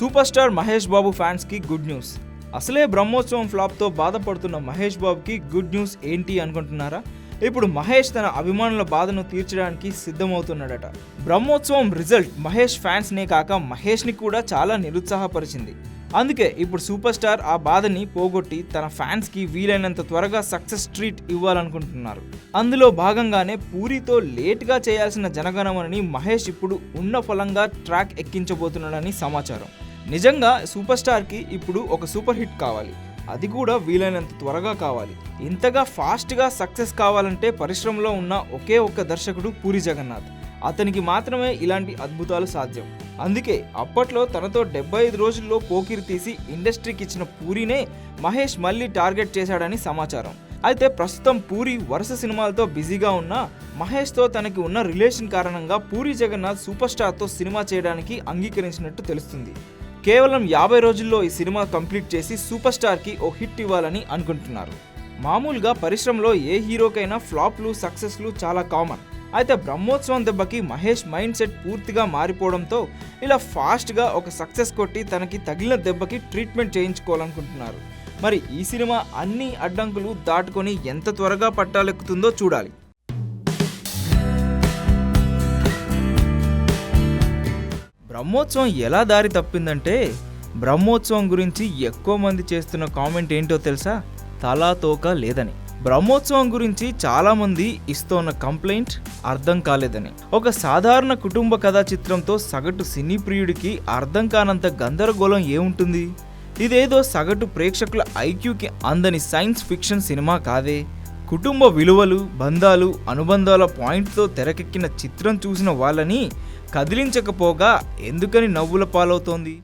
Super star Mahesh Babu ఫ్యాన్స్కి good news. అసలే బ్రహ్మోత్సవం ఫ్లాప్తో బాధపడుతున్న మహేష్ బాబుకి గుడ్ న్యూస్ ఏంటి అనుకుంటున్నారా? ఇప్పుడు మహేష్ తన అభిమానుల బాధను తీర్చడానికి సిద్ధమవుతున్నాడట. బ్రహ్మోత్సవం రిజల్ట్ మహేష్ ఫ్యాన్స్ నే కాక మహేష్ని కూడా చాలా నిరుత్సాహపరిచింది. అందుకే ఇప్పుడు సూపర్ స్టార్ ఆ బాధని పోగొట్టి తన ఫ్యాన్స్కి వీలైనంత త్వరగా సక్సెస్ ట్రీట్ ఇవ్వాలనుకుంటున్నారు. అందులో భాగంగానే పూరితో లేట్గా చేయాల్సిన జనగణమనని మహేష్ ఇప్పుడు ఉన్న ఫలంగా ట్రాక్ ఎక్కించబోతున్నాడని సమాచారం. నిజంగా సూపర్ స్టార్కి ఇప్పుడు ఒక సూపర్ హిట్ కావాలి. అది కూడా వీలైనంత త్వరగా కావాలి. ఇంతగా ఫాస్ట్గా సక్సెస్ కావాలంటే పరిశ్రమలో ఉన్న ఒకే ఒక్క దర్శకుడు పూరి జగన్నాథ్. అతనికి మాత్రమే ఇలాంటి అద్భుతాలు సాధ్యం. అందుకే అప్పట్లో తనతో డెబ్బై ఐదు రోజుల్లో పోకిరి తీసి ఇండస్ట్రీకి ఇచ్చిన పూరినే మహేష్ మళ్ళీ టార్గెట్ చేశాడని సమాచారం. అయితే ప్రస్తుతం పూరి వరుస సినిమాలతో బిజీగా ఉన్న మహేష్తో తనకి ఉన్న రిలేషన్ కారణంగా పూరి జగన్నాథ్ సూపర్ స్టార్తో సినిమా చేయడానికి అంగీకరించినట్టు తెలుస్తుంది. కేవలం యాభై రోజుల్లో ఈ సినిమా కంప్లీట్ చేసి సూపర్ స్టార్కి ఓ హిట్ ఇవ్వాలని అనుకుంటున్నారు. మామూలుగా పరిశ్రమలో ఏ హీరోకైనా ఫ్లాప్లు సక్సెస్లు చాలా కామన్. అయితే బ్రహ్మోత్సవం దెబ్బకి మహేష్ మైండ్ సెట్ పూర్తిగా మారిపోవడంతో ఇలా ఫాస్ట్గా ఒక సక్సెస్ కొట్టి తనకి తగిలిన దెబ్బకి ట్రీట్మెంట్ చేయించుకోవాలనుకుంటున్నారు. మరి ఈ సినిమా అన్ని అడ్డంకులు దాటుకొని ఎంత త్వరగా పట్టాలెక్కుతుందో చూడాలి. బ్రహ్మోత్సవం ఎలా దారి తప్పిందంటే బ్రహ్మోత్సవం గురించి ఎక్కువ మంది చేస్తున్న కామెంట్ ఏంటో తెలుసా? తలా తోక లేదని. బ్రహ్మోత్సవం గురించి చాలామంది ఇస్తోన్న కంప్లైంట్ అర్థం కాలేదని. ఒక సాధారణ కుటుంబ కథా చిత్రంతో సగటు సినీ ప్రియుడికి అర్థం కానంత గందరగోళం ఏముంటుంది? ఇదేదో సగటు ప్రేక్షకుల ఐక్యూకి అందని సైన్స్ ఫిక్షన్ సినిమా కాదే. కుటుంబ విలువలు బంధాలు అనుబంధాల పాయింట్తో తెరకెక్కిన చిత్రం చూసిన వాళ్ళని కదిలించకపోగా ఎందుకని నవ్వుల పాలవుతోంది?